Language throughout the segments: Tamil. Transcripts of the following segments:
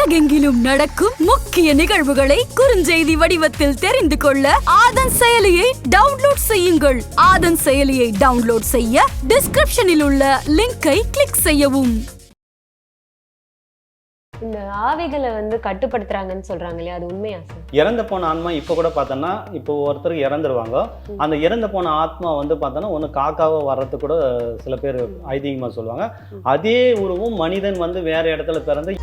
உலகெங்கிலும் நடக்கும் முக்கிய நிகழ்வுகளை குறுஞ்செய்தி வடிவத்தில் தெரிந்து கொள்ள ஆதன் செயலியை டவுன்லோட் செய்யுங்கள். ஆதன் செயலியை டவுன்லோட் செய்ய டிஸ்கிரிப்ஷனில் உள்ள லிங்கை கிளிக் செய்யவும். இந்த ஆவிகளை வந்து கட்டுப்படுத்துறாங்கன்னு சொல்றாங்க இல்லையா அது உண்மையா சார்? இறந்து போன ஆன்மா இப்போ கூட பார்த்தோன்னா இப்போ ஒருத்தருக்கு இறந்துருவாங்க. அந்த இறந்து போன ஆத்மா வந்து பார்த்தோன்னா ஒன்று காக்காவை வர்றது கூட சில பேர் ஐதீகமாக சொல்லுவாங்க. அதே உருவம் மனிதன் வந்து வேற இடத்துல பிறந்து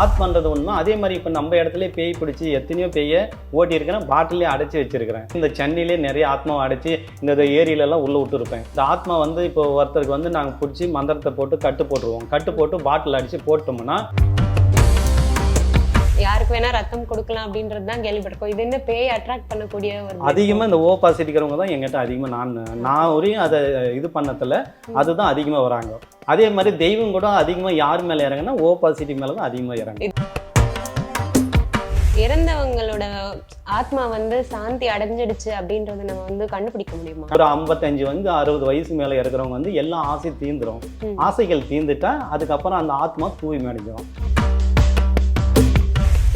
ஆத்மன்றது உண்மை அதே மாதிரி இப்போ நம்ம இடத்துல பேய் பிடிச்சி எத்தனையோ பேயை ஓட்டியிருக்கிறேன் பாட்டிலே அடைச்சி வச்சிருக்கிறேன். இந்த சென்னையிலே நிறைய ஆத்மாவை அடைச்சி இந்த ஏரியிலலாம் உள்ளே விட்டுருப்பேன். இந்த ஆத்மா வந்து இப்போ ஒருத்தருக்கு வந்து நாங்கள் பிடிச்சி மந்திரத்தை போட்டு கட்டு போட்டுருவோம். கட்டு போட்டு பாட்டில் அடித்து போட்டோம்னா யாருக்கு வேணா ரத்தம் கொடுக்கலாம் அப்படின்றது தான் கேள்விப்பட்டிருக்கோம். இது என்ன பேய் அட்ராக்ட் பண்ணக்கூடிய ஒரு அதிகமாக இந்த ஓ பாசிட்டிக்கிறவங்க தான் எங்கிட்ட அதிகமாக நான் நான் வரையும் அதை இது பண்ணதில் அதுதான் அதிகமாக வராங்க. அதே மாதிரி தெய்வம் கூட அதிகமாக யார் மேலே இறங்குனா ஓ பாசிட்டிவ் மேலே தான் அதிகமாக இறங்கு இறந்தவங்களோட ஆத்மா வந்து சாந்தி அடைஞ்சிடுச்சு அப்படின்றத நம்ம வந்து கண்டுபிடிக்க முடியுமா? ஒரு ஐம்பத்தஞ்சு வந்து அறுபது வயசு மேலே இருக்கிறவங்க வந்து எல்லா ஆசை தீந்துரும். ஆசைகள் தீந்துட்டா அதுக்கப்புறம் அந்த ஆத்மா தூய்மை அடைஞ்சிரும்.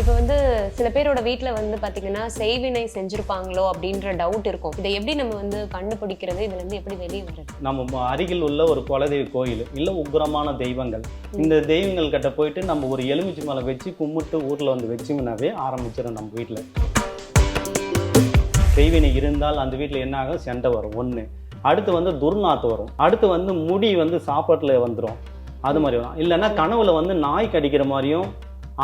இப்போ வந்து சில பேரோட வீட்ல வந்து பாத்தீங்கன்னா செய்வினை செஞ்சிருப்பாங்களோ அப்படின்ற டவுட் இருக்கும். இதை எப்படி நம்ம வந்து கண்டுபிடிக்கிறது? இதுல இருந்து எப்படி வெளியே வர்றது? நம்ம அருகில் உள்ள ஒரு குலதெய்வ கோயில் இல்லை உக்கிரமான தெய்வங்கள். இந்த தெய்வங்கள் கிட்ட போயிட்டு நம்ம ஒரு எலுமிச்சை மேலே வச்சு கும்பிட்டு ஊரில் வந்து வச்சோம்னாவே ஆரம்பிச்சிடும் நம்ம வீட்டில் செய்வினை இருந்தால் அந்த வீட்டில் என்ன ஆகும்? சண்டை வரும் ஒன்று அடுத்து வந்து துர்நாத்து வரும். அடுத்து வந்து முடி வந்து சாப்பாட்டில் வந்துடும் அது மாதிரி வரும். இல்லைன்னா கனவுல வந்து நாய் கடிக்கிற மாதிரியும்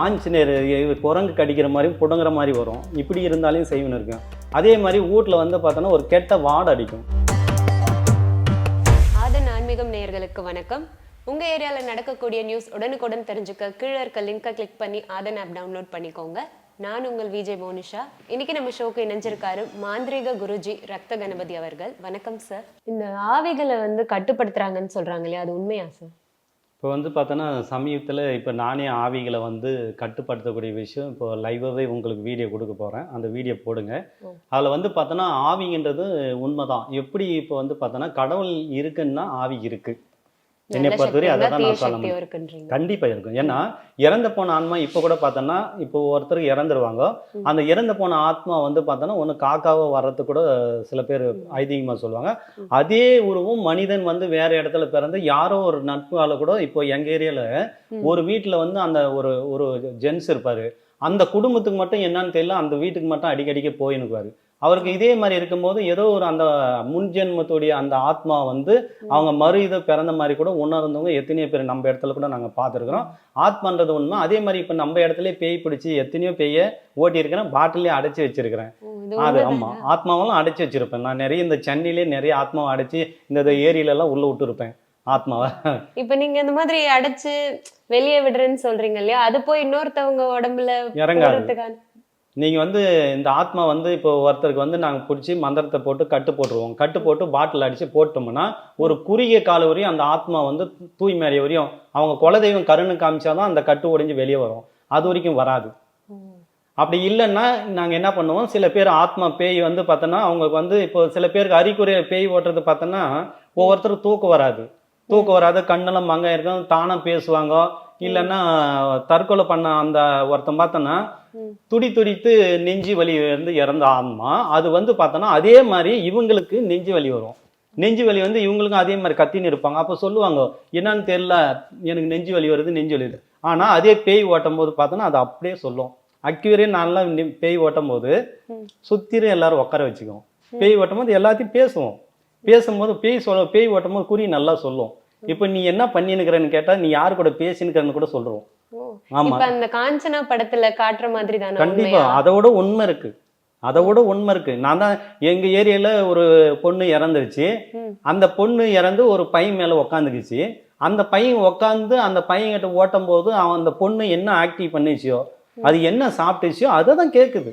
ஆஞ்சநேயர் குரங்கு கடிக்கிற மாதிரியும் புடுங்குற மாதிரி வரும். இப்படி இருந்தாலும் செய்வினை இருக்கும். அதே மாதிரி வீட்டில் வந்து பார்த்தோன்னா ஒரு கெட்ட வாடை அடிக்கும். ஆதன் ஆன்மீகம் நேயர்களுக்கு வணக்கம். உங்க ஏரியால நடக்கக்கூடிய நியூஸ் உடனுக்குடன் தெரிஞ்சுக்க கீழே இருக்க லிங்கை கிளிக் பண்ணி ஆதன் ஆப் டவுன்லோட் பண்ணிக்கோங்க. நான் உங்கள் விஜய் மோனிஷா. இன்னைக்கு நம்ம ஷோக்கு இணைஞ்சிருக்காரு மாந்திரீக குருஜி ரக்த கணபதி அவர்கள். வணக்கம் சார் இந்த ஆவிகளை வந்து கட்டுப்படுத்துறாங்கன்னு சொல்றாங்க இல்லையா? அது உண்மையா சார் இப்போ வந்து பார்த்தோன்னா சமீபத்தில் இப்போ நானே ஆவிகளை வந்து கட்டுப்படுத்தக்கூடிய விஷயம் இப்போ லைவாகவே உங்களுக்கு வீடியோ கொடுக்க போகிறேன் அந்த வீடியோ போடுங்க. அதில் வந்து பார்த்தோன்னா ஆவிங்கன்றது உண்மைதான். எப்படி இப்போ வந்து பார்த்தோன்னா கடவுள் இருக்குன்னா ஆவி இருக்கு. என்னை பொறுத்தவரை அதை தான் நான் சொல்ல முடியும் கண்டிப்பாக இருக்கும் ஏன்னா இறந்து போன ஆன்மா இப்போ கூட பார்த்தோன்னா இப்போ ஒருத்தருக்கு இறந்துருவாங்க. அந்த இறந்து போன ஆத்மா வந்து பார்த்தோன்னா ஒன்று காக்காவை வர்றது கூட சில பேர். ஐதீகமாக சொல்லுவாங்க. அதே உருவம் மனிதன் வந்து வேற இடத்துல பிறந்து யாரோ ஒரு நட்பால கூட இப்போ எங்க ஏரியால ம். ஒரு வீட்டில் வந்து அந்த ஒரு ஒரு ஜென்ஸ் இருப்பாரு அந்த குடும்பத்துக்கு மட்டும் என்னன்னு தெரியல அந்த வீட்டுக்கு மட்டும் அடிக்கடிக்க போயினுக்குவாரு அவருக்கு இதே மாதிரி இருக்கும்போது ஏதோ ஒரு அந்த முன்ஜென்மத்துடைய அந்த ஆத்மா வந்து அவங்க மறு இதை பிறந்த மாதிரி கூட உணர்ந்தவங்க எத்தனையோ பேர் நம்ம இடத்துல கூட நாங்கள் பார்த்துருக்குறோம். ஆத்மான்றது உண்மை அதே மாதிரி இப்போ நம்ம இடத்துல பேய் பிடிச்சி எத்தனையோ பேயை ஓட்டியிருக்கிறேன் பாட்டிலே அடைச்சி வச்சிருக்கிறேன். அது உண்மைதானா? ஆமா ஆத்மாவெல்லாம் அடைச்சி வச்சிருப்பேன். நான் நிறைய இந்த சென்னையிலே நிறைய ஆத்மாவை அடைச்சி இந்த ஏரியில எல்லாம் உள்ள விட்டுருப்பேன் ஆத்மாவை. இப்ப நீங்க இந்த மாதிரி அடைச்சு வெளியே விடுறேன்னு சொல்றீங்க இல்லையா? அது போய் இன்னொருத்தவங்க உடம்புல இறங்காது. நீங்கள் வந்து இந்த ஆத்மா வந்து இப்போ ஒருத்தருக்கு வந்து நாங்க பிடிச்சி மந்திரத்தை போட்டு கட்டு போட்டுருவோம். கட்டு போட்டு பாட்டில் அடிச்சு போட்டோம்னா ஒரு குறுகிய கால வரையும் அந்த ஆத்மா வந்து தூய்மறை வரையும் அவங்க குலதெய்வம் கருணு காமிச்சாதான் அந்த கட்டு உடைஞ்சு வெளியே வரும். அது வரைக்கும் வராது. அப்படி இல்லைன்னா நாங்கள் என்ன பண்ணுவோம்? சில பேர் ஆத்மா பேய் வந்து பார்த்தோன்னா அவங்களுக்கு வந்து இப்போ சில பேருக்கு அறிகுறிய பேய் ஓட்டுறது பார்த்தோன்னா ஒவ்வொருத்தரும் தூக்கம் வராது. தூக்கம் வராது கண்ணெல்லாம் மங்க இருக்கும் தானம் பேசுவாங்க. இல்லைன்னா தற்கொலை பண்ண அந்த ஒருத்தன் பார்த்தோன்னா. துடி துடித்து நெஞ்சு வலி வந்து இறந்த ஆத்மா அது வந்து பார்த்தோன்னா அதே மாதிரி இவங்களுக்கு நெஞ்சு வலி வரும். நெஞ்சு வலி வந்து இவங்களுக்கும் அதே மாதிரி கத்தின்னு இருப்பாங்க. அப்போ சொல்லுவாங்க என்னன்னு தெரியல எனக்கு நெஞ்சு வலி வருது நெஞ்சு வலி வருது. ஆனால் அதே பேய் ஓட்டும் போது பார்த்தோன்னா அது அப்படியே சொல்லும். அக்யூரே நான்லாம் பேய் ஓட்டும் போது. சுத்திரும் எல்லாரும் உட்கார வச்சுக்குவோம் பேய் ஓட்டும் போது எல்லாத்தையும் பேசுவோம். பேசும்போது பேய் சொல்ல பேய் ஓட்டும் போது குறி நல்லா சொல்லும். இப்போ நீ என்ன பண்ணினுக்கிறன்னு கேட்டா நீ யார் கூட பேசினுக்கிறன்னு கூட. ஆமா. இப்ப அந்த காஞ்சனா படத்துல காட்டுற மாதிரி தானே கண்டிப்பா. அதோட உண்மை இருக்கு. அதோட உண்மை இருக்கு. நான் தான் எங்க ஏரியால ஒரு பொண்ணு இறந்துருச்சு. அந்த பொண்ணு இறந்து ஒரு பையன் மேல உக்காந்துக்குச்சு. அந்த பையன் உக்காந்து அந்த பையன்கிட்ட ஓட்டும் போது அவன் அந்த பொண்ணு என்ன ஆக்டிவ் பண்ணிச்சியோ அது என்ன சாப்பிட்டுச்சோ அதை தான் கேட்குது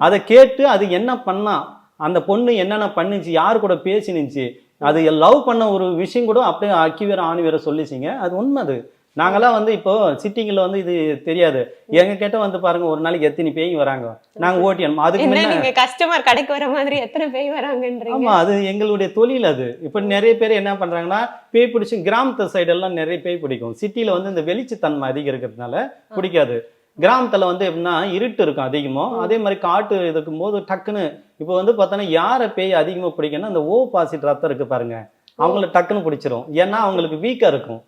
அதை கேட்டு அது என்ன பண்ணா அந்த பொண்ணு என்னென்ன பண்ணுச்சு யார் கூட பேசினுச்சு அது லவ் பண்ண ஒரு விஷயம் கூட அப்படியே அக்கி வேற ஆணி வேற சொல்லிச்சிங்க. அது உண்மை அது நாங்கெல்லாம் வந்து இப்போ சிட்டிங்கில் வந்து இது தெரியாது. எங்க கிட்ட வந்து பாருங்க ஒரு நாளைக்கு எத்தனை பேய் வராங்க. நாங்க ஓட்டியணும் அதுக்கு என்ன முன்ன நீங்க கஸ்டமர் கடைக்கு வர மாதிரி எத்தனை பேய் வராங்கன்றீங்க? ஆமா அது எங்களுடைய தொழில் அது. இப்போ நிறைய பேர் என்ன பண்றாங்கன்னா பேய் பிடிச்சி கிராமத்து சைடெல்லாம் நிறைய பேய் பிடிக்கும். சிட்டில வந்து இந்த வெளிச்சத்தன்மை அதிகம் இருக்கிறதுனால பிடிக்காது. கிராமத்துல வந்து எப்படின்னா இருட்டு இருக்கும் அதிகமா. அதே மாதிரி காட்டு இருக்கும் போது டக்குன்னு இப்போ வந்து பார்த்தோன்னா யாரை பேய் அதிகமா பிடிக்கும்னா அந்த ஓ பாசிட் ரத்தம் இருக்கு பாருங்க. அவங்கள டக்குன்னு பிடிச்சிரும். ஏன்னா அவங்களுக்கு வீக்கா இருக்கும்.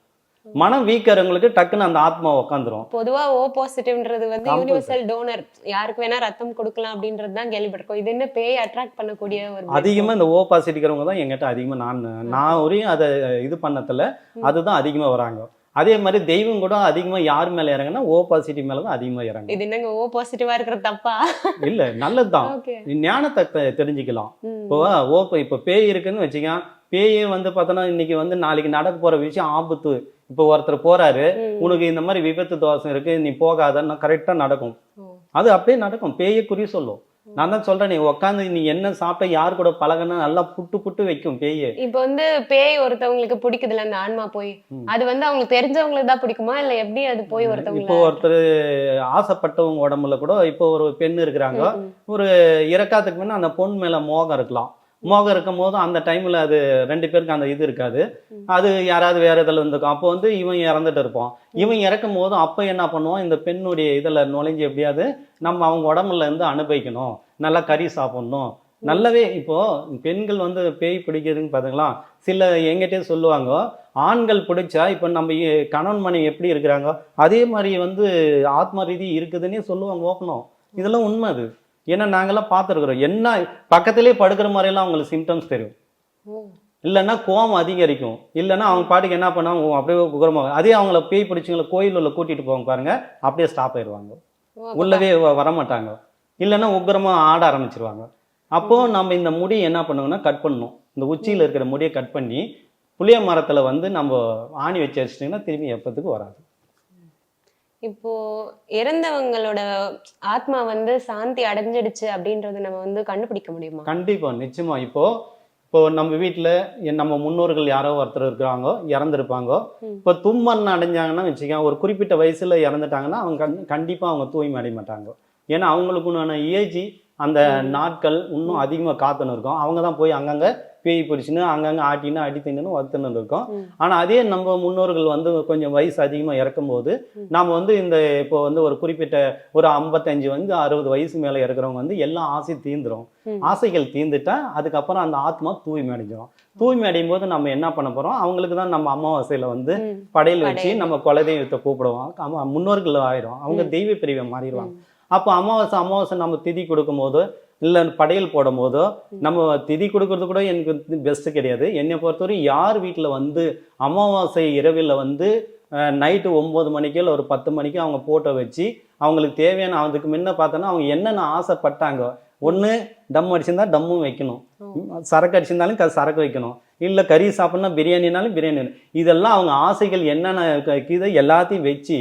மனம் வீக்கா இருக்கவங்களுக்கு டக்குன்னு அந்த ஆத்மா உட்காந்துரும் பொதுவா ஓ பாசிட்டிவ்ன்றது வந்து. யூனிவர்சல் டோனர் யாருக்கு வேணா ரத்தம் கொடுக்கலாம் அப்படின்றது தான் கேள்விப்பட்டிருக்கோம். இது என்ன பேய் அட்ராக்ட் பண்ணக்கூடிய ஒரு அதிகமா இந்த ஓ பாசிட் இருக்கிறவங்க தான் எங்கிட்ட அதிகமா நான் நான் வரையும் அதை இது பண்ணதில்ல அதுதான் அதிகமா வராங்க. அதே மாதிரி தெய்வம் கூட அதிகமா யார் மேல இறங்குனா ஓ பாசிட்டிவ் மேல தான் அதிகமா இறங்கும். இது என்னங்க ஓ பாசிட்டிவா இருக்கிறது தப்பா? இல்ல நல்லதுதான். ஓகே. ஞானத்தை தெரிஞ்சுக்கலாம். இப்போ ஓ இப்போ பேய் இருக்குன்னு வச்சுக்க பேயே வந்து பார்த்தோன்னா இன்னைக்கு வந்து நாளைக்கு நடக்க போற விஷயம் ஆபத்து. இப்போ ஒருத்தர் போறாரு உனக்கு இந்த மாதிரி விபத்து தோஷம் இருக்கு நீ போகாதன்னா கரெக்டா நடக்கும். அது அப்படியே நடக்கும். பேயை குறி சொல்லும். நான் தான் சொல்றேன் நீ உட்காந்து நீ என்ன சாப்பிட்ட யார் கூட பழகுனா நல்லா புட்டு புட்டு வைக்கும் பேயே. இப்போ வந்து பேய் ஒருத்தவங்களுக்கு பிடிக்குதுல அந்த ஆன்மா போய். அது வந்து அவங்களுக்கு தெரிஞ்சவங்களுக்கு தான் பிடிக்குமா? இல்ல எப்படி அது போய் இப்போ ஒருத்தவங்க ஒருத்தர் ஆசைப்பட்டவங்க உடம்புல கூட இப்போ ஒரு பெண் இருக்கிறாங்க. ஒரு இறக்காத்துக்கு முன்ன அந்த பொண்ணு மேல மோகம் இருக்கலாம். மோகம் இருக்கும் போது அந்த டைமில் அது ரெண்டு பேருக்கு அந்த இது இருக்காது. அது யாராவது வேற இதில் இருந்திருக்கும். அப்போ வந்து இவன் இறந்துட்டு இருப்பான். இவன் இறக்கும் போது அப்போ என்ன பண்ணுவோம் இந்த பெண்ணுடைய இதில் நுழைஞ்சு எப்படியாவது நம்ம அவங்க உடம்புல இருந்து அனுபவிக்கணும். நல்லா கறி சாப்பிடணும். நல்லாவே இப்போ பெண்கள் வந்து பேய் பிடிக்கிறதுன்னு பார்த்தீங்களா சில எங்கிட்டே சொல்லுவாங்க ஆண்கள் பிடிச்சா இப்போ நம்ம கணவன் மனை எப்படி இருக்கிறாங்க? அதே மாதிரி வந்து ஆத்ம ரீதி இருக்குதுன்னே சொல்லுவாங்க ஓப்பனும் இதெல்லாம் உண்மை அது. ஏன்னா நாங்கெல்லாம் பார்த்துருக்குறோம். என்ன பக்கத்திலே படுக்கிற மாதிரியெல்லாம் அவங்களுக்கு சிம்டம்ஸ் தெரியும். இல்லைன்னா கோவம் அதிகரிக்கும். இல்லைன்னா அவங்க பாட்டுக்கு என்ன பண்ணுவாங்க அப்படியே உரமாக அதே அவங்கள பேய் பிடிச்சவங்கள கோயில் உள்ள கூட்டிட்டு போவாங்க பாருங்க அப்படியே ஸ்டாப் ஆயிடுவாங்க. உள்ளவே வரமாட்டாங்க. இல்லைன்னா உக்கிரமா ஆட ஆரம்பிச்சிருவாங்க. அப்போ நம்ம இந்த முடியை என்ன பண்ணுவோம்னா கட் பண்ணணும். இந்த உச்சியில் இருக்கிற முடியை கட் பண்ணி புளிய மரத்துல வந்து நம்ம ஆணி வச்சு வச்சிட்டிங்கன்னா திரும்பி எப்பத்துக்கு வராது. இப்போ இறந்தவங்களோட ஆத்மா வந்து சாந்தி அடைஞ்சிடுச்சு அப்படின்றத நம்ம வந்து கண்டுபிடிக்க முடியுமா? கண்டிப்பா நிச்சயமா. இப்போ இப்போ நம்ம வீட்டில் நம்ம முன்னோர்கள் யாரோ ஒருத்தர் இருக்கிறாங்க இறந்துருப்பாங்க. இப்போ தும்மன் அடைஞ்சாங்கன்னா வச்சுக்கோங்க ஒரு குறிப்பிட்ட வயசுல இறந்துட்டாங்கன்னா அவங்க கண் கண்டிப்பாக அவங்க தூய்மை அடைய மாட்டாங்க ஏன்னா அவங்களுக்குண்டான ஏஜ் அந்த நாட்கள் இன்னும் அதிகமாக காத்துன்னு இருக்கும். அவங்க தான் போய் அங்கங்கே பேய் பிடிச்சின்னு அங்கங்கே ஆட்டின்னு அடி தின்னு வத்துன்னு இருக்கும். ஆனால் அதே நம்ம முன்னோர்கள் வந்து கொஞ்சம் வயசு அதிகமாக இறக்கும்போது நாம் வந்து இந்த இப்போ வந்து ஒரு குறிப்பிட்ட ஒரு ஐம்பத்தஞ்சு வந்து அறுபது வயசு மேலே இருக்கிறவங்க வந்து எல்லா ஆசையும் தீந்துரும். ஆசைகள் தீர்ந்துட்டா அதுக்கப்புறம் அந்த ஆத்மா தூய்மை அடைஞ்சிரும். தூய்மை அடையும் போது நம்ம என்ன பண்ண போறோம்? அவங்களுக்கு தான் நம்ம அமாவாசையில வந்து. படையல் வச்சு. நம்ம குலதெய்வத்தை கூப்பிடுவோம். முன்னோர்கள் ஆயிரும். அவங்க தெய்வ பிரிவை மாறிடுவாங்க. அப்போ அமாவாசை அமாவாசை நம்ம திதி கொடுக்கும்போது இல்லை படையல் போடும் போதோ நம்ம திதி கொடுக்கறது கூட எனக்கு பெஸ்ட் கிடையாது. என்னை பொறுத்தவரை யார் வீட்டில் வந்து அமாவாசை இரவில் வந்து நைட்டு ஒம்பது மணிக்கு இல்லை ஒரு பத்து மணிக்கு அவங்க போட்டோ வச்சு அவங்களுக்கு தேவையான அதுக்கு முன்ன பார்த்தோன்னா அவங்க என்னென்ன ஆசைப்பட்டாங்க? ஒன்று டம் அடிச்சிருந்தா டம்மும் வைக்கணும். சரக்கு அடிச்சிருந்தாலும் சரக்கு வைக்கணும். இல்லை கறி சாப்பிட்னா பிரியாணினாலும் பிரியாணி. இதெல்லாம் அவங்க ஆசைகள் என்னென்ன இது எல்லாத்தையும் வச்சு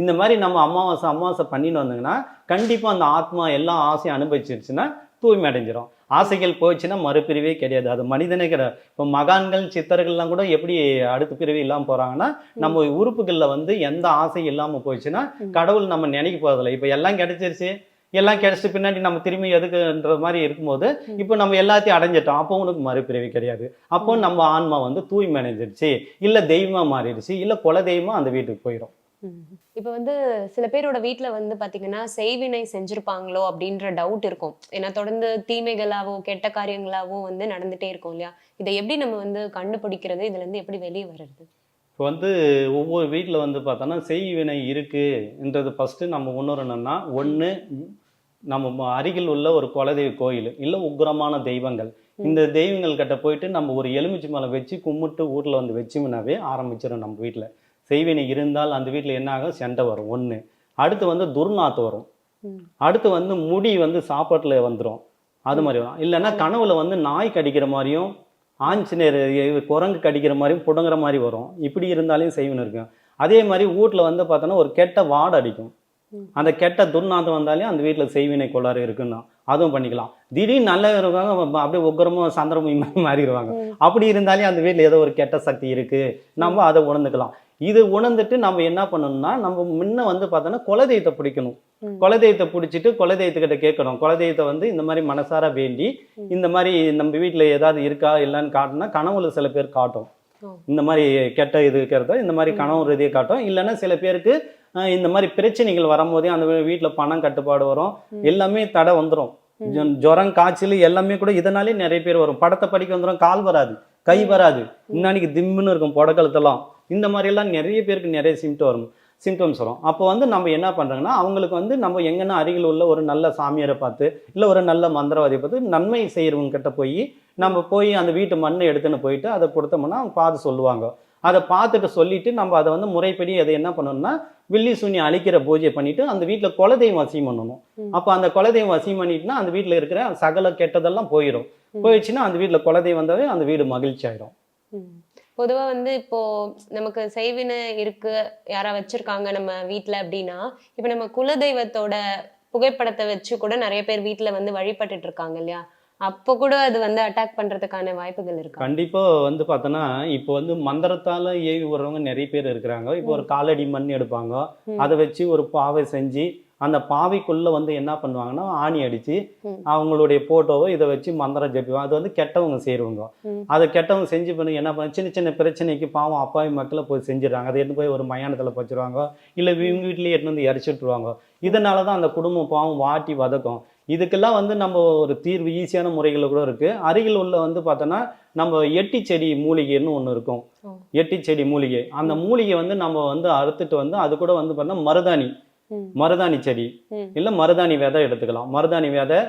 இந்த மாதிரி நம்ம அமாவாசை அமாவாசை பண்ணிட்டு வந்தோங்கன்னா கண்டிப்பாக அந்த ஆத்மா எல்லா ஆசையும் அனுபவிச்சிருச்சுன்னா தூய்மை அடைஞ்சிரும். ஆசைகள் போச்சுன்னா மறுபிரிவே கிடையாது. அது மனிதனே கிடையாது. இப்போ மகான்கள் சித்தர்கள்லாம் கூட எப்படி அடுத்த பிரிவு இல்லாமல் போகிறாங்கன்னா நம்ம உறுப்புகளில் வந்து எந்த ஆசை இல்லாமல் போச்சுன்னா கடவுள் நம்ம நினைக்க போகிறதில்ல இப்போ எல்லாம் கிடைச்சிருச்சு. எல்லாம் கிடைச்ச பின்னாடி நம்ம திரும்பி எதுக்குன்ற மாதிரி இருக்கும்போது இப்போ நம்ம எல்லாத்தையும் அடைஞ்சிட்டோம். அப்போ உனக்கு மறுபிறவி கிடையாது. அப்போ நம்ம ஆன்மா வந்து தூய்மை அடைஞ்சிருச்சு இல்லை தெய்வமா மாறிடுச்சு. இல்லை குல தெய்வமா அந்த வீட்டுக்கு போயிடும் இப்போ வந்து சில பேரோட வீட்ல வந்து பாத்தீங்கன்னா செய்வினை செஞ்சிருப்பாங்களோ அப்படின்ற டவுட் இருக்கும். ஏன்னா தொடர்ந்து தீமைகளாவோ கெட்ட காரியங்களாவோ வந்து நடந்துட்டே இருக்கும் இல்லையா? இதை எப்படி நம்ம வந்து கண்டுபிடிக்கிறது? இதுல இருந்து எப்படி வெளியே வர்றது? இப்போ வந்து ஒவ்வொரு வீட்டில் வந்து பார்த்தோன்னா செய்வினை இருக்குன்றது ஃபஸ்ட்டு நம்ம உணரணும்னா ஒன்று நம்ம அருகில் உள்ள ஒரு குலதெய்வ கோயில் இல்லை உக்கிரமான தெய்வங்கள் இந்த தெய்வங்கள் கிட்ட போயிட்டு நம்ம ஒரு எலுமிச்சை மலை வச்சு கும்பிட்டு ஊரில் வந்து வச்சோம்னாவே ஆரம்பிச்சிடும் நம்ம வீட்டில் செய்வினை இருந்தால் அந்த வீட்டில் என்ன ஆகும்? சண்டை வரும். ஒன்று அடுத்து வந்து துர்நாத்து வரும். அடுத்து வந்து முடி வந்து சாப்பாட்டில் வந்துடும் அது மாதிரி வரும். இல்லைன்னா கனவுல வந்து நாய் கடிக்கிற மாதிரியும் ஆஞ்சநேயர் குரங்கு கடிக்கிற மாதிரியும் புடுங்குற மாதிரி வரும். இப்படி இருந்தாலும் செய்வன் இருக்கும். அதே மாதிரி வீட்டில் வந்து பார்த்தோன்னா ஒரு கெட்ட வாடை அடிக்கும். அந்த கெட்ட துர்நாதம் வந்தாலே அந்த வீட்டில் செய்வினை கோளாறு இருக்குன்னா அதுவும் பண்ணிக்கலாம். திடீர்னு நல்ல இருக்காங்க அப்ப அப்படியே உக்கரமும் சந்திரமும் மாறிடுவாங்க. அப்படி இருந்தாலே அந்த வீட்டில் ஏதோ ஒரு கெட்ட சக்தி இருக்கு. நம்ம அதை உணர்ந்துக்கலாம். இது உணர்ந்துட்டு நம்ம என்ன பண்ணணும்னா நம்ம முன்ன வந்து பார்த்தோன்னா குலதெய்வத்தை பிடிக்கணும். குலதெய்வத்தை பிடிச்சிட்டு குலதெய்வத்துக்கிட்ட கேட்கணும். குலதெய்வத்தை வந்து இந்த மாதிரி மனசார வேண்டி இந்த மாதிரி நம்ம வீட்டில் ஏதாவது இருக்கா இல்லைன்னு காட்டினா கனவுல சில பேர் காட்டும். இந்த மாதிரி கெட்ட இது இருக்கிறத இந்த மாதிரி கனவு ரீதியை காட்டும். இல்லைன்னா சில பேருக்கு இந்த மாதிரி பிரச்சனைகள் வரும்போதே அந்த வீட்டில் பணம் கட்டுப்பாடு வரும். எல்லாமே தடை வந்துடும் ஜுரம் காய்ச்சல் எல்லாமே கூட இதனாலே நிறைய பேர் வரும். படத்தை படிக்க வந்துடும் கால் வராது கை வராது. இன்னைக்கு திம்முன்னு இருக்கும் புடக்கழுத்தெல்லாம் இந்த மாதிரி எல்லாம் நிறைய பேருக்கு நிறைய சிம்டம் வரும். சிம்டம்ஸ் வரும். அப்போ வந்து நம்ம என்ன பண்றோம்னா அவங்களுக்கு வந்து நம்ம எங்கன்னா அருகில் உள்ள ஒரு நல்ல சாமியாரை பார்த்து இல்லை ஒரு நல்ல மந்திரவாதியை பார்த்து நன்மை செய்கிறவங்க கிட்ட போய் நம்ம போய் அந்த வீட்டு மண்ணை எடுத்துன்னு போயிட்டு அதை கொடுத்தோம்னா அவங்க பார்த்து சொல்லுவாங்க. அதை பார்த்துட்டு சொல்லிட்டு நம்ம அதை வந்து முறைப்படி அதை என்ன பண்ணணும்னா வில்லி சூன்யம் அழிக்கிற பூஜை பண்ணிட்டு அந்த வீட்டில் குலதெய்வம் வசியம் பண்ணணும். அப்போ அந்த குலதெய்வம் வசியம் பண்ணிட்டுனா அந்த வீட்டில் இருக்கிற சகல கெட்டதெல்லாம் போயிடும் போயிடுச்சுன்னா அந்த வீட்டில் குலதெய்வம் வந்தாவே அந்த வீடு மகிழ்ச்சி ஆயிடும். பொதுவா வந்து இப்போ நமக்கு செய்வினை இருக்கு யாரா வச்சிருக்காங்க நம்ம வீட்ல அப்படின்னா இப்ப நம்ம குலதெய்வத்தோட புகைப்படத்தை வச்சு கூட நிறைய பேர் வீட்ல வந்து வழிபட்டுட்டு இருக்காங்க இல்லையா? அப்போ கூட அது வந்து அட்டாக் பண்றதுக்கான வாய்ப்புகள் இருக்கா? கண்டிப்பா வந்து பார்த்தோன்னா இப்போ வந்து மந்திரத்தால ஏவி விடுறவங்க நிறைய பேர் இருக்கிறாங்க. இப்போ ஒரு காலடி மண் எடுப்பாங்க. அதை வச்சு ஒரு பாவை செஞ்சு அந்த பாவைக்குள்ள வந்து என்ன பண்ணுவாங்கன்னா ஆணி அடிச்சு. அவங்களுடைய போட்டோவை இதை வச்சு மந்திரம் ஜெபிவாங்க அது வந்து கெட்டவங்க செய்கிறவங்க ம். அதை கெட்டவங்க செஞ்சு பண்ணி என்ன பண்ண சின்ன சின்ன பிரச்சனைக்கு பாவம் அப்பாவி மக்களை போய் செஞ்சிடறாங்க. அதை எடுத்து போய் ஒரு மயானத்தில் வச்சிருவாங்க இல்லை இவங்க வீட்லேயே எடுத்து வந்து இறச்சிட்டுருவாங்க இதனால தான் அந்த குடும்பம் பாவம் வாட்டி வதக்கும். இதுக்கெல்லாம் வந்து நம்ம ஒரு தீர்வு ஈஸியான முறைகள் கூட இருக்கு. அருகில் உள்ள வந்து பார்த்தோன்னா நம்ம எட்டி செடி மூலிகைன்னு ஒன்று இருக்கும். எட்டி செடி மூலிகை. அந்த மூலிகை வந்து நம்ம வந்து அறுத்துட்டு வந்து அது கூட வந்து பார்த்தோன்னா மருதாணி. மருதாணி செடி. இல்லை மருதாணி விதை எடுத்துக்கலாம். மருதாணி விதை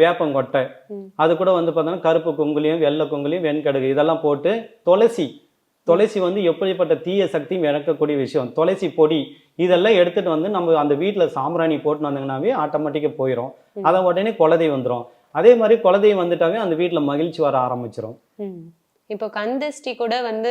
வேப்பங்கொட்டை. அது கூட வந்து பார்த்தோன்னா கருப்பு கொங்குலியும் வெள்ளை கொங்குலியும் வெண்கடுகு இதெல்லாம் போட்டு துளசி. துளசி வந்து எப்படிப்பட்ட தீய சக்தியும் இழக்கக்கூடிய விஷயம். துளசி பொடி இதெல்லாம் எடுத்துட்டு வந்து நம்ம அந்த வீட்டில் சாம்பிராணி போட்டு வந்தீங்கன்னாவே ஆட்டோமேட்டிக்காக போயிடும் அதை உடனே குலதெய்வம் வந்துடும் அதே மாதிரி குலதெய்வம் வந்துட்டாவே அந்த வீட்டில் மகிழ்ச்சி வர ஆரம்பிச்சிடும். இப்போ கந்தஷ்டி கூட வந்து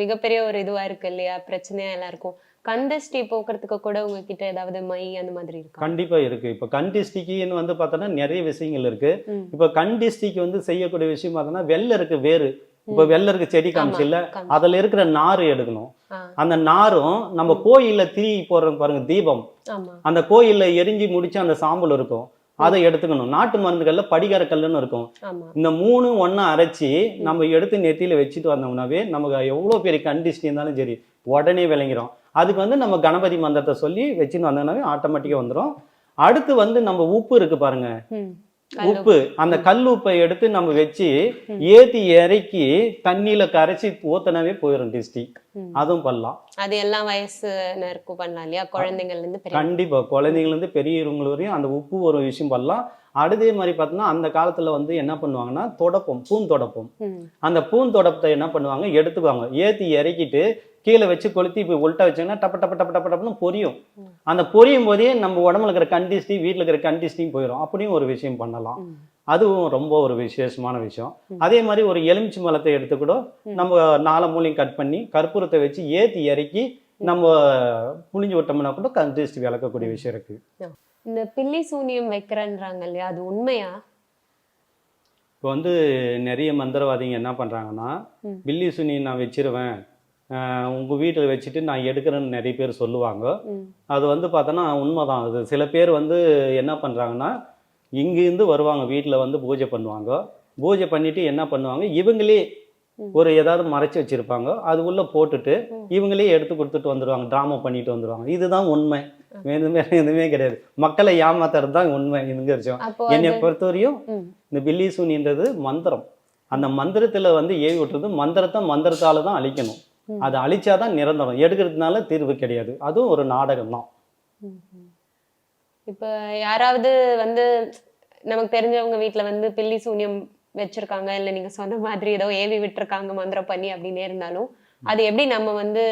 மிகப்பெரிய ஒரு இதுவா இருக்கு இல்லையா? பிரச்சனையா எல்லாருக்கும். கந்தஷ்டி போக்குறதுக்கு கூட உங்ககிட்ட ஏதாவது மை அந்த மாதிரி இருக்கா? கண்டிப்பா இருக்கு. இப்போ கண் டிஸ்டிக்குன்னு வந்து பார்த்தோன்னா நிறைய விஷயங்கள் இருக்கு. இப்போ கண் டிஸ்டிக்கு வந்து செய்யக்கூடிய விஷயம் பார்த்தோன்னா வெள்ளை இருக்கு வேறு. இப்போ வெள்ளை இருக்கு செடி காமிச்சு இல்ல காமிச்சு. அதுல இருக்கிற நாறு எடுக்கணும். அந்த நாரும் நம்ம கோயில்ல திரி போடுறோம் பாருங்க தீபம். அந்த கோயில்ல எரிஞ்சு முடிச்சு அந்த சாம்பல் இருக்கும். அதை எடுத்துக்கணும். நாட்டு மருந்துகள்ல படிகார கல்லுன்னு இருக்கும் இந்த மூணு ஒண்ணா அரைச்சி நம்ம எடுத்து நெத்தியில வச்சுட்டு வந்தோம்னாவே நமக்கு எவ்வளவு பெரிய கண்டிஷன் இருந்தாலும் சரி உடனே விளங்கிரும். அதுக்கு வந்து நம்ம கணபதி மந்திரத்தை சொல்லி வச்சுன்னு வந்தோம்னாவே ஆட்டோமேட்டிக்கா வந்துடும் அடுத்து வந்து நம்ம உப்பு இருக்கு பாருங்க. உப்பு. அந்த கல் உப்பை எடுத்து நம்ம வச்சு ஏத்தி இறக்கி தண்ணியில கரைச்சி ஊத்தனவே போயிடும் டிஸ்டி. அதுவும் பண்ணலாம். அது எல்லா வயசுனருக்கும் பண்ணலாம் இல்லையா? குழந்தைங்கள்ல இருந்து கண்டிப்பா. குழந்தைங்கள்ல இருந்து பெரியவங்க வரையும் அந்த உப்பு ஒரு விஷயம் பண்ணலாம். அடுத்தே மாதிரி பார்த்தோன்னா அந்த காலத்துல வந்து என்ன பண்ணுவாங்கன்னா தொடப்பம் பூந்தொடப்பம். அந்த பூந்தொடப்பத்தை என்ன பண்ணுவாங்க? எடுத்துக்குவாங்க. ஏத்தி இறக்கிட்டு கீழே வச்சு கொளுத்தி இப்போ உள்ட்டா வச்சாங்கன்னா டப்ப டப்ப டப்ப டப்ப டப்புன்னு பொரியும். அந்த பொரியும் போதே நம்ம உடம்புல இருக்கிற கண்டிஸ்டி வீட்டில் இருக்கிற கண்டிஸ்டியும் போயிடும் அப்படியும் ஒரு விஷயம் பண்ணலாம். அதுவும் ரொம்ப ஒரு விசேஷமான விஷயம். அதே மாதிரி ஒரு எலுமிச்சி மலத்தை எடுத்து கூட நம்ம நாலு மூலையும் கட் பண்ணி கற்பூரத்தை வச்சு ஏத்தி இறக்கி நம்ம புளிஞ்சு விட்டோம்னா கூட கண்டிஸ்டி விளக்கக்கூடிய விஷயம் இருக்கு. இந்த பில்லி சூனியம் வைக்கிறன்றாங்க இல்லையா? அது உண்மையா? இப்போ வந்து நிறைய மந்திரவாதிங்க என்ன பண்றாங்கன்னா. பில்லி சுனி நான் வச்சிருவேன். ஆஹ் உங்க வீட்டில் வச்சுட்டு நான் எடுக்கிறேன்னு நிறைய பேர் சொல்லுவாங்க. அது வந்து பார்த்தோன்னா உண்மைதான். அது சில பேர் வந்து என்ன பண்ணுறாங்கன்னா இங்கேருந்து வருவாங்க வீட்டில் வந்து பூஜை பண்ணுவாங்க. பூஜை பண்ணிட்டு என்ன பண்ணுவாங்க இவங்களே. ஒரு ஏதாவது மறைச்சு வச்சிருப்பாங்க. அது உள்ள போட்டுட்டு இவங்களே எடுத்து கொடுத்துட்டு வந்துடுவாங்க ட்ராமா பண்ணிட்டு வந்துடுவாங்க இதுதான் உண்மை. எதுவுமே எதுவுமே கிடையாது. மக்களை ஏமாத்துறது தான் உண்மை இதுங்க விஷயம். என்னை பொறுத்தவரையும். இந்த பில்லி சூனின்றது மந்திரம். அந்த மந்திரத்துல வந்து ஏவி விட்டுறது மந்திரத்தை மந்திரத்தால தான் அழிக்கணும். அதை அழிச்சாதான் நிரந்தரம். எடுக்கிறதுனால தீர்வு கிடையாது. அதுவும் ஒரு நாடகம் தான். இப்ப யாராவது வந்து நமக்கு தெரிஞ்சவங்க வீட்ல வந்து பில்லி சூனியம் வச்சிருக்காங்க இல்ல நீங்க சொன்ன மாதிரி ஏதோ ஏவி விட்டுருக்காங்க மந்திரம் பண்ணி அப்படின்னு இருந்தாலும் அது எப்படி நம்ம வந்து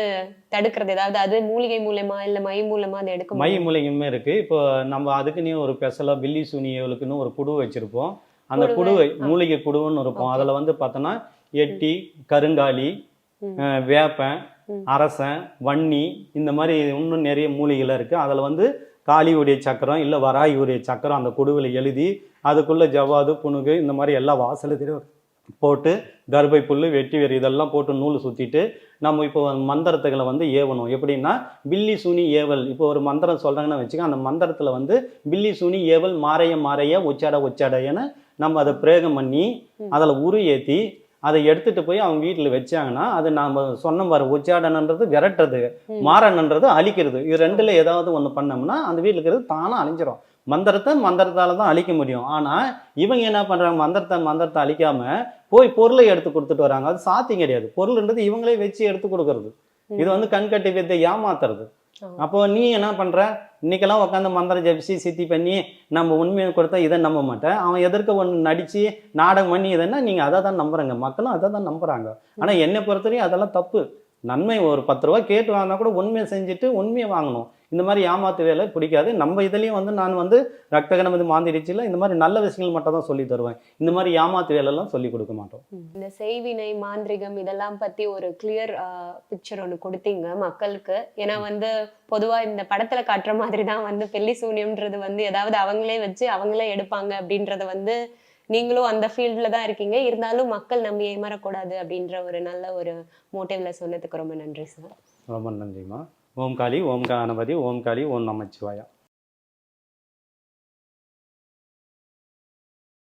தடுக்கிறது? ஏதாவது அது மூலிகை மூலமா இல்ல மை மூலமா அதை எடுக்க மை மூலிகையுமே இருக்கு. இப்போ நம்ம அதுக்குன்னே ஒரு ஸ்பெஷலா பில்லி சூனியவளுக்குன்னு ஒரு குடு வச்சிருப்போம். அந்த குடுவை. மூலிகை குடுவைன்னு இருக்கும். அதுல வந்து பார்த்தோன்னா எட்டி கருங்காலி வேப்பன். அரசன் வன்னி இந்த மாதிரி இன்னும் நிறைய மூலிகைலாம் இருக்கு. அதுல வந்து காளியுடைய சக்கரம் இல்ல வராயுடைய சக்கரம் அந்த குடுவில் எழுதி அதுக்குள்ள ஜவ்வாது புனுகு இந்த மாதிரி எல்லா வாசல தெரியும் போட்டு கர்ப்பை புல் வெட்டி வேறு இதெல்லாம் போட்டு நூல் சுற்றிட்டு நம்ம இப்போ மந்திரத்துகளை வந்து ஏவணும். எப்படின்னா பில்லி சூனி ஏவல். இப்போ ஒரு மந்திரம் சொல்கிறாங்கன்னு வச்சுக்க அந்த மந்திரத்தில் வந்து பில்லி சூனி ஏவல் மாறைய மாறைய ஒச்சாட ஒச்சாடையன்னு நம்ம அதை பிரயோகம் பண்ணி அதில் உரு ஏற்றி அதை எடுத்துட்டு போய் அவங்க வீட்டில் வச்சாங்கன்னா அது நம்ம சொன்ன மாதிரி உச்சாடனன்றது விரட்டுறது மாறனன்றது அழிக்கிறது. இது ரெண்டுல ஏதாவது ஒன்று பண்ணோம்னா அந்த வீட்டில் இருக்கிறது தானாக அழிஞ்சிரும். மந்திரத்தை மந்திரத்தால தான் அழிக்க முடியும். ஆனால் இவங்க என்ன பண்ணுறாங்க மந்திரத்தை மந்திரத்தை அழிக்காம போய் பொருளை எடுத்து கொடுத்துட்டு வராங்க. அது சாத்தியம் கிடையாது. பொருள்ன்றது இவங்களே வச்சு எடுத்து கொடுக்கறது. இது வந்து கண்கட்டி வித்தை ஏமாத்துறது. அப்போ நீ என்ன பண்ற? இன்னைக்கெல்லாம் உட்காந்து மந்திரம் ஜபிச்சு சித்தி பண்ணி நம்ம உண்மையை கொடுத்தா இதை நம்ப மாட்டேன். அவன் எதிர்க்க ஒன்று நடிச்சு நாடகம் பண்ணி இதன்னா நீங்க அதை தான் நம்புறாங்க. மக்களும் அதை தான் நம்புறாங்க. ஆனா என்னை பொறுத்தவரையும் அதெல்லாம் தப்பு. நன்மை ஒரு பத்து ரூபா கேட்டு வாங்கினா கூட உண்மையை செஞ்சுட்டு உண்மையை வாங்கணும். இந்த மாதிரி ஏமாத்து வேலை பிடிக்காது. நம்ம இதுலயும் வந்து நான் வந்து ரத்த கணபதி மாந்திரிச்சில இந்த மாதிரி நல்ல விஷயங்கள் மட்டும் தான் சொல்லி தருவேன். இந்த மாதிரி ஏமாத்து வேலைலாம் சொல்லி கொடுக்க மாட்டோம். இந்த செய்வினை மாந்திரிகம் இதெல்லாம் பத்தி ஒரு கிளியர் பிக்சர் ஒன்று கொடுத்தீங்க மக்களுக்கு. ஏன்னா வந்து பொதுவா இந்த படத்துல காட்டுற மாதிரி தான் வந்து பெல்லி சூனியம்ன்றது வந்து ஏதாவது அவங்களே வச்சு அவங்களே எடுப்பாங்க அப்படின்றத வந்து நீங்களும் அந்த ஃபீல்டில் தான் இருக்கீங்க. இருந்தாலும் மக்கள் நம்பி ஏமாறக்கூடாது அப்படின்ற ஒரு நல்ல ஒரு மோட்டிவ்ல சொன்னதுக்கு ரொம்ப நன்றி சார் ரொம்ப நன்றிம்மா. ஓம் காளி ஓம் கணபதி ஓம் காளி ஓம் நமச்சிவாயா.